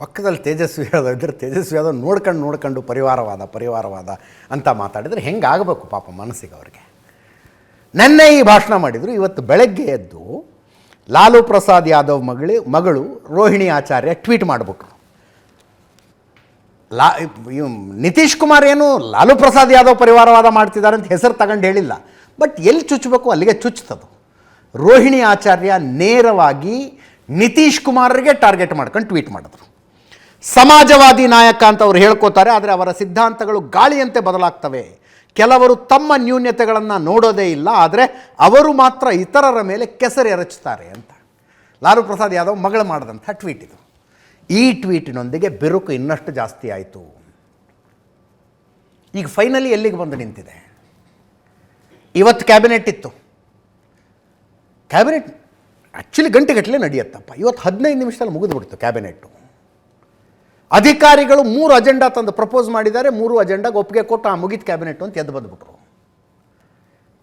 ಪಕ್ಕದಲ್ಲಿ ತೇಜಸ್ವಿ ಯಾದವ್ ಇದ್ರೆ ತೇಜಸ್ವಿ ಯಾದವ್ ನೋಡ್ಕೊಂಡು ನೋಡ್ಕೊಂಡು ಪರಿವಾರವಾದ ಪರಿವಾರವಾದ ಅಂತ ಮಾತಾಡಿದರೆ ಹೆಂಗಾಗಬೇಕು ಪಾಪ ಮನಸ್ಸಿಗೆ ಅವ್ರಿಗೆ. ನೆನ್ನೆ ಈ ಭಾಷಣ ಮಾಡಿದರು, ಇವತ್ತು ಬೆಳಗ್ಗೆ ಎದ್ದು ಲಾಲು ಪ್ರಸಾದ್ ಯಾದವ್ ಮಗಳಿ, ಮಗಳು ರೋಹಿಣಿ ಆಚಾರ್ಯ ಟ್ವೀಟ್ ಮಾಡಿಬಿಟ್ರು ಲಾ ನಿತೀಶ್ ಕುಮಾರ್ ಏನು ಲಾಲು ಪ್ರಸಾದ್ ಯಾದವ್ ಪರಿವಾರವಾದ ಮಾಡ್ತಿದ್ದಾರೆ ಅಂತ ಹೆಸರು ತಗೊಂಡು ಹೇಳಿಲ್ಲ. ಬಟ್ ಎಲ್ಲಿ ಚುಚ್ಚಬೇಕು ಅಲ್ಲಿಗೆ ಚುಚ್ತದು ರೋಹಿಣಿ ಆಚಾರ್ಯ ನೇರವಾಗಿ ನಿತೀಶ್ ಕುಮಾರ್ಗೆ ಟಾರ್ಗೆಟ್ ಮಾಡ್ಕೊಂಡು ಟ್ವೀಟ್ ಮಾಡಿದ್ರು. ಸಮಾಜವಾದಿ ನಾಯಕ ಅಂತ ಅವ್ರು ಹೇಳ್ಕೋತಾರೆ, ಆದರೆ ಅವರ ಸಿದ್ಧಾಂತಗಳು ಗಾಳಿಯಂತೆ ಬದಲಾಗ್ತವೆ. ಕೆಲವರು ತಮ್ಮ ನ್ಯೂನ್ಯತೆಗಳನ್ನು ನೋಡೋದೇ ಇಲ್ಲ, ಆದರೆ ಅವರು ಮಾತ್ರ ಇತರರ ಮೇಲೆ ಕೆಸರು ಎರಚುತ್ತಾರೆ ಅಂತ. ಲಾಲು ಪ್ರಸಾದ್ ಯಾದವ್ ಮಗಳು ಮಾಡಿದಂಥ ಟ್ವೀಟ್ ಇದು. ಈ ಟ್ವೀಟಿನೊಂದಿಗೆ ಬಿರುಕು ಇನ್ನಷ್ಟು ಜಾಸ್ತಿ ಆಯಿತು. ಈಗ ಫೈನಲಿ ಎಲ್ಲಿಗೆ ಬಂದು ನಿಂತಿದೆ? ಇವತ್ತು ಕ್ಯಾಬಿನೆಟ್ ಇತ್ತು. ಕ್ಯಾಬಿನೆಟ್ ಆ್ಯಕ್ಚುಲಿ ಗಂಟೆಗಟ್ಟಲೆ ನಡೆಯುತ್ತಪ್ಪ. ಇವತ್ತು ಹದಿನೈದು ನಿಮಿಷದಲ್ಲಿ ಮುಗಿದುಬಿಡ್ತು ಕ್ಯಾಬಿನೆಟ್ಟು ಅಧಿಕಾರಿಗಳು ಮೂರು ಅಜೆಂಡಾ ತಂದು ಪ್ರಪೋಸ್ ಮಾಡಿದ್ದಾರೆ, ಮೂರು ಅಜೆಂಡಾಗೆ ಒಪ್ಪಿಗೆ ಕೊಟ್ಟು ಆ ಮುಗಿದ ಕ್ಯಾಬಿನೆಟ್ ಅಂತ ಎದ್ದು ಬಂದುಬಿಟ್ರು.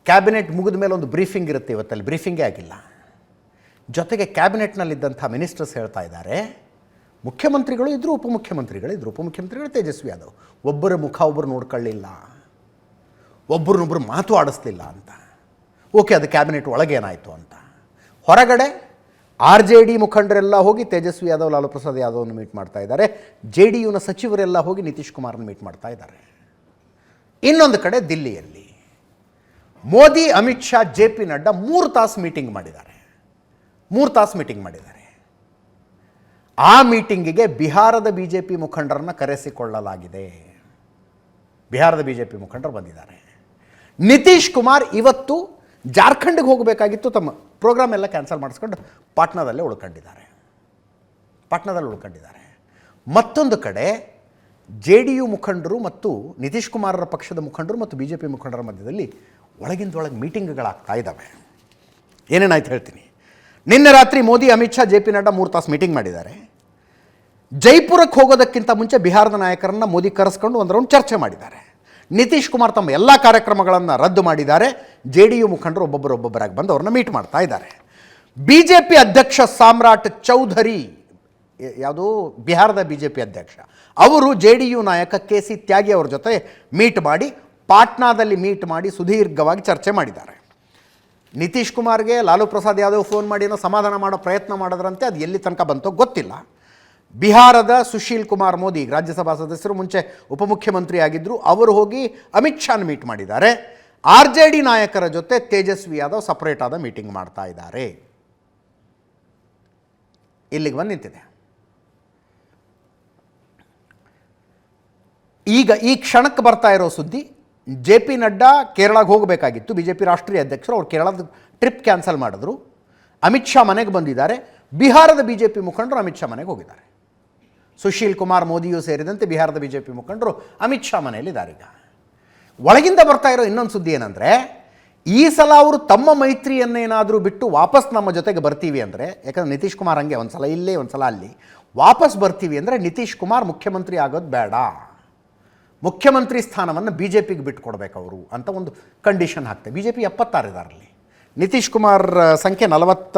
ಕ್ಯಾಬಿನೆಟ್ ಮುಗಿದ ಮೇಲೆ ಒಂದು ಬ್ರೀಫಿಂಗ್ ಇರುತ್ತೆ ಇವತ್ತಲ್ಲಿ, ಬ್ರೀಫಿಂಗೇ ಆಗಿಲ್ಲ. ಜೊತೆಗೆ ಕ್ಯಾಬಿನೆಟ್ನಲ್ಲಿದ್ದಂಥ ಮಿನಿಸ್ಟರ್ಸ್ ಹೇಳ್ತಾ ಇದ್ದಾರೆ, ಮುಖ್ಯಮಂತ್ರಿಗಳು ಇದ್ದರು ಉಪಮುಖ್ಯಮಂತ್ರಿಗಳು ಇದ್ರು, ಉಪಮುಖ್ಯಮಂತ್ರಿಗಳು ತೇಜಸ್ವಿ ಯಾದವ್. ಒಬ್ಬರ ಮುಖ ಒಬ್ಬರು ನೋಡ್ಕೊಳ್ಳಿಲ್ಲ. ಒಬ್ಬರನ್ನೊಬ್ಬರು ಮಾತು ಆಡಿಸ್ಲಿಲ್ಲ ಅಂತ. ಓಕೆ, ಅದು ಕ್ಯಾಬಿನೆಟ್ ಒಳಗೇನಾಯಿತು ಅಂತ. ಹೊರಗಡೆ ಆರ್ ಜೆ ಡಿ ಮುಖಂಡರೆಲ್ಲ ಹೋಗಿ ತೇಜಸ್ವಿ ಯಾದವ್, ಲಾಲು ಪ್ರಸಾದ್ ಯಾದವ್ನ ಮೀಟ್ ಮಾಡ್ತಾ ಇದ್ದಾರೆ. ಜೆ ಡಿ ಯುನ ಸಚಿವರೆಲ್ಲ ಹೋಗಿ ನಿತೀಶ್ ಕುಮಾರ್ನ ಮೀಟ್ ಮಾಡ್ತಾ ಇದ್ದಾರೆ. ಇನ್ನೊಂದು ಕಡೆ ದಿಲ್ಲಿಯಲ್ಲಿ ಮೋದಿ, ಅಮಿತ್ ಶಾ, ಜೆ ಪಿ ನಡ್ಡಾ ಮೂರು ತಾಸು ಮೀಟಿಂಗ್ ಮಾಡಿದ್ದಾರೆ. ಮೂರು ತಾಸು ಮೀಟಿಂಗ್ ಮಾಡಿದ್ದಾರೆ. ಆ ಮೀಟಿಂಗಿಗೆ ಬಿಹಾರದ ಬಿ ಜೆ ಪಿ ಮುಖಂಡರನ್ನು ಕರೆಸಿಕೊಳ್ಳಲಾಗಿದೆ. ಬಿಹಾರದ ಬಿ ಜೆ ಪಿ ಮುಖಂಡರು ಬಂದಿದ್ದಾರೆ. ನಿತೀಶ್ ಕುಮಾರ್ ಇವತ್ತು ಜಾರ್ಖಂಡ್ಗೆ ಹೋಗಬೇಕಾಗಿತ್ತು ತಮ್ಮ ಪ್ರೋಗ್ರಾಮ್ ಎಲ್ಲ ಕ್ಯಾನ್ಸಲ್ ಮಾಡಿಸ್ಕೊಂಡು ಪಾಟ್ನಾದಲ್ಲೇ ಉಳ್ಕೊಂಡಿದ್ದಾರೆ. ಪಾಟ್ನಾದಲ್ಲಿ ಉಳ್ಕೊಂಡಿದ್ದಾರೆ. ಮತ್ತೊಂದು ಕಡೆ ಜೆ ಡಿ ಯು ಮುಖಂಡರು ಮತ್ತು ನಿತೀಶ್ ಕುಮಾರರ ಪಕ್ಷದ ಮುಖಂಡರು ಮತ್ತು ಬಿ ಜೆ ಪಿ ಮುಖಂಡರ ಮಧ್ಯದಲ್ಲಿ ಒಳಗಿಂದೊಳಗೆ ಮೀಟಿಂಗ್ಗಳಾಗ್ತಾ ಇದ್ದಾವೆ ಏನೇನಾಯ್ತು ಹೇಳ್ತೀನಿ. ನಿನ್ನೆ ರಾತ್ರಿ ಮೋದಿ, ಅಮಿತ್ ಶಾ, ಜೆ ಪಿ ನಡ್ಡಾ ಮೂರು ತಾಸು ಮೀಟಿಂಗ್ ಮಾಡಿದ್ದಾರೆ. ಜೈಪುರಕ್ಕೆ ಹೋಗೋದಕ್ಕಿಂತ ಮುಂಚೆ ಬಿಹಾರದ ನಾಯಕರನ್ನು ಮೋದಿ ಕರೆಸ್ಕೊಂಡು ಒಂದು ರೌಂಡ್ ಚರ್ಚೆ ಮಾಡಿದ್ದಾರೆ. ನಿತೀಶ್ ಕುಮಾರ್ ತಮ್ಮ ಎಲ್ಲ ಕಾರ್ಯಕ್ರಮಗಳನ್ನು ರದ್ದು ಮಾಡಿದ್ದಾರೆ. ಜೆ ಡಿ ಯು ಮುಖಂಡರು ಒಬ್ಬೊಬ್ಬರು ಒಬ್ಬೊಬ್ಬರಾಗಿ ಬಂದು ಅವ್ರನ್ನ ಮೀಟ್ ಮಾಡ್ತಾ ಇದ್ದಾರೆ. ಬಿ ಜೆ ಪಿ ಅಧ್ಯಕ್ಷ ಸಾಮ್ರಾಟ್ ಚೌಧರಿ ಯಾವುದು? ಬಿಹಾರದ ಬಿ ಜೆ ಪಿ ಅಧ್ಯಕ್ಷ. ಅವರು ಜೆ ಡಿ ಯು ನಾಯಕ ಕೆ ಸಿ ತ್ಯಾಗಿ ಅವ್ರ ಜೊತೆ ಮೀಟ್ ಮಾಡಿ, ಪಾಟ್ನಾದಲ್ಲಿ ಮೀಟ್ ಮಾಡಿ ಸುದೀರ್ಘವಾಗಿ ಚರ್ಚೆ ಮಾಡಿದ್ದಾರೆ. ನಿತೀಶ್ ಕುಮಾರ್ಗೆ ಲಾಲು ಪ್ರಸಾದ್ ಯಾದವ್ ಫೋನ್ ಮಾಡಿ ಏನೋ ಸಮಾಧಾನ ಮಾಡೋ ಪ್ರಯತ್ನ ಮಾಡಿದ್ರಂತೆ, ಅದು ಎಲ್ಲಿ ತನಕ ಬಂತೋ ಗೊತ್ತಿಲ್ಲ. ಬಿಹಾರದ ಸುಶೀಲ್ ಕುಮಾರ್ ಮೋದಿ ರಾಜ್ಯಸಭಾ ಸದಸ್ಯರು ಮುಂಚೆ ಉಪಮುಖ್ಯಮಂತ್ರಿ ಆಗಿದ್ದರು ಅವರು ಹೋಗಿ ಅಮಿತ್ ಶಾನ್ ಮೀಟ್ ಮಾಡಿದ್ದಾರೆ. ಆರ್ ಜೆ ಡಿ ನಾಯಕರ ಜೊತೆ ತೇಜಸ್ವಿ ಯಾದವ್ ಸಪರೇಟ್ ಆದ ಮೀಟಿಂಗ್ ಮಾಡ್ತಾ ಇದ್ದಾರೆ. ಇಲ್ಲಿಗೆ ಬಂದು ನಿಂತಿದೆ. ಈಗ ಈ ಕ್ಷಣಕ್ಕೆ ಬರ್ತಾ ಇರೋ ಸುದ್ದಿ, ಜೆ ಪಿ ನಡ್ಡಾ ಕೇರಳಕ್ಕೆ ಹೋಗಬೇಕಾಗಿತ್ತು. ಬಿ ಜೆ ಪಿ ರಾಷ್ಟ್ರೀಯ ಅಧ್ಯಕ್ಷರು ಅವ್ರು ಕೇರಳದ ಟ್ರಿಪ್ ಕ್ಯಾನ್ಸಲ್ ಮಾಡಿದ್ರು. ಅಮಿತ್ ಶಾ ಮನೆಗೆ ಬಂದಿದ್ದಾರೆ. ಬಿಹಾರದ ಬಿ ಜೆ ಪಿ ಮುಖಂಡರು ಅಮಿತ್ ಶಾ ಮನೆಗೆ ಹೋಗಿದ್ದಾರೆ. ಸುಶೀಲ್ ಕುಮಾರ್ ಮೋದಿಯೂ ಸೇರಿದಂತೆ ಬಿಹಾರದ ಬಿ ಜೆ ಪಿ ಮುಖಂಡರು ಅಮಿತ್ ಶಾ ಮನೆಯಲ್ಲಿದ್ದಾರೆ ಈಗ. ಒಳಗಿಂದ ಬರ್ತಾ ಇರೋ ಇನ್ನೊಂದು ಸುದ್ದಿ ಏನಂದರೆ, ಈ ಸಲ ಅವರು ತಮ್ಮ ಮೈತ್ರಿಯನ್ನೇನಾದರೂ ಬಿಟ್ಟು ವಾಪಸ್ ನಮ್ಮ ಜೊತೆಗೆ ಬರ್ತೀವಿ ಅಂದರೆ, ಯಾಕಂದ್ರೆ ನಿತೀಶ್ ಕುಮಾರ್ ಹಂಗೆ ಒಂದು ಸಲ ಇಲ್ಲೇ ಒಂದು ಸಲ ಅಲ್ಲಿ, ವಾಪಸ್ ಬರ್ತೀವಿ ಅಂದರೆ ನಿತೀಶ್ ಕುಮಾರ್ ಮುಖ್ಯಮಂತ್ರಿ ಆಗೋದು ಬೇಡ. ಮುಖ್ಯಮಂತ್ರಿ ಸ್ಥಾನವನ್ನು ಬಿ ಜೆ ಪಿಗೆ ಬಿಟ್ಕೊಡ್ಬೇಕು ಅವರು ಅಂತ ಒಂದು ಕಂಡೀಷನ್ ಹಾಕ್ತಾರೆ ಬಿ ಜೆ ಪಿ ಎಪ್ಪತ್ತಾರು ಇದಾರಲ್ಲಿ ನಿತೀಶ್ ಕುಮಾರ್ ಸಂಖ್ಯೆ ನಲವತ್ತ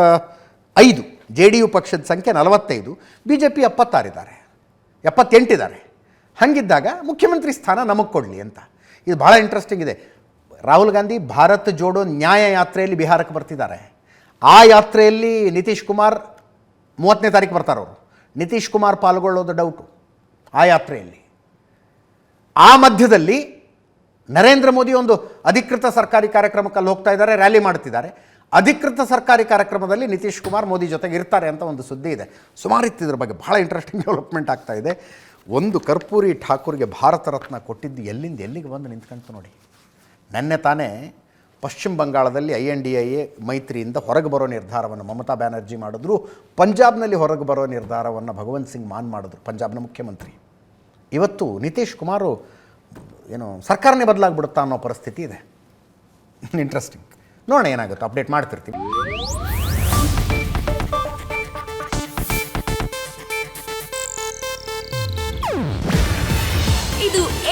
ಐದು ಜೆ ಡಿ ಯು ಪಕ್ಷದ ಸಂಖ್ಯೆ ನಲವತ್ತೈದು. ಬಿ ಜೆ ಪಿ ಎಪ್ಪತ್ತಾರಿದ್ದಾರೆ ಎಪ್ಪತ್ತೆಂಟಿದ್ದಾರೆ. ಹಾಗಿದ್ದಾಗ ಮುಖ್ಯಮಂತ್ರಿ ಸ್ಥಾನ ನಮಗೆ ಕೊಡಲಿ ಅಂತ. ಇದು ಭಾಳ ಇಂಟ್ರೆಸ್ಟಿಂಗ್ ಇದೆ. ರಾಹುಲ್ ಗಾಂಧಿ ಭಾರತ್ ಜೋಡೋ ನ್ಯಾಯ ಯಾತ್ರೆಯಲ್ಲಿ ಬಿಹಾರಕ್ಕೆ ಬರ್ತಿದ್ದಾರೆ. ಆ ಯಾತ್ರೆಯಲ್ಲಿ ನಿತೀಶ್ ಕುಮಾರ್ ಮೂವತ್ತನೇ ತಾರೀಕು ಬರ್ತಾರೆ ಅವರು. ನಿತೀಶ್ ಕುಮಾರ್ ಪಾಲ್ಗೊಳ್ಳೋದು ಡೌಟು ಆ ಯಾತ್ರೆಯಲ್ಲಿ. ಆ ಮಧ್ಯದಲ್ಲಿ ನರೇಂದ್ರ ಮೋದಿ ಒಂದು ಅಧಿಕೃತ ಸರ್ಕಾರಿ ಕಾರ್ಯಕ್ರಮಕ್ಕೆ ಅಲ್ಲಿ ಹೋಗ್ತಾ ಇದ್ದಾರೆ ರ್ಯಾಲಿ ಮಾಡ್ತಿದ್ದಾರೆ. ಅಧಿಕೃತ ಸರ್ಕಾರಿ ಕಾರ್ಯಕ್ರಮದಲ್ಲಿ ನಿತೀಶ್ ಕುಮಾರ್ ಮೋದಿ ಜೊತೆಗೆ ಇರ್ತಾರೆ ಅಂತ ಒಂದು ಸುದ್ದಿ ಇದೆ. ಸುಮಾರು ಇತ್ತಿದ್ರ ಬಗ್ಗೆ ಭಾಳ ಇಂಟ್ರೆಸ್ಟಿಂಗ್ ಡೆವಲಪ್ಮೆಂಟ್ ಆಗ್ತಾ ಇದೆ. ಒಂದು ಕರ್ಪೂರಿ ಠಾಕೂರ್ಗೆ ಭಾರತ ರತ್ನ ಕೊಟ್ಟಿದ್ದು ಎಲ್ಲಿಂದ ಎಲ್ಲಿಗೆ ಬಂದು ನಿಂತ್ಕೊಂತು ನೋಡಿ. ನೆನ್ನೆ ತಾನೇ ಪಶ್ಚಿಮ ಬಂಗಾಳದಲ್ಲಿ I N D I A ಮೈತ್ರಿಯಿಂದ ಹೊರಗೆ ಬರೋ ನಿರ್ಧಾರವನ್ನು ಮಮತಾ ಬ್ಯಾನರ್ಜಿ ಮಾಡಿದ್ರು. ಪಂಜಾಬ್ನಲ್ಲಿ ಹೊರಗೆ ಬರೋ ನಿರ್ಧಾರವನ್ನು ಭಗವಂತ್ ಸಿಂಗ್ ಮಾನ್ ಮಾಡಿದ್ರು, ಪಂಜಾಬ್ನ ಮುಖ್ಯಮಂತ್ರಿ. ಇವತ್ತು ನಿತೀಶ್ ಕುಮಾರು ಏನು ಸರ್ಕಾರನೇ ಬದಲಾಗ್ಬಿಡುತ್ತಾ ಅನ್ನೋ ಪರಿಸ್ಥಿತಿ ಇದೆ. ಇಂಟ್ರೆಸ್ಟಿಂಗ್ ನೋಡೋಣ ಏನಾಗುತ್ತೆ, ಅಪ್ಡೇಟ್ ಮಾಡ್ತಿರ್ತೀವಿ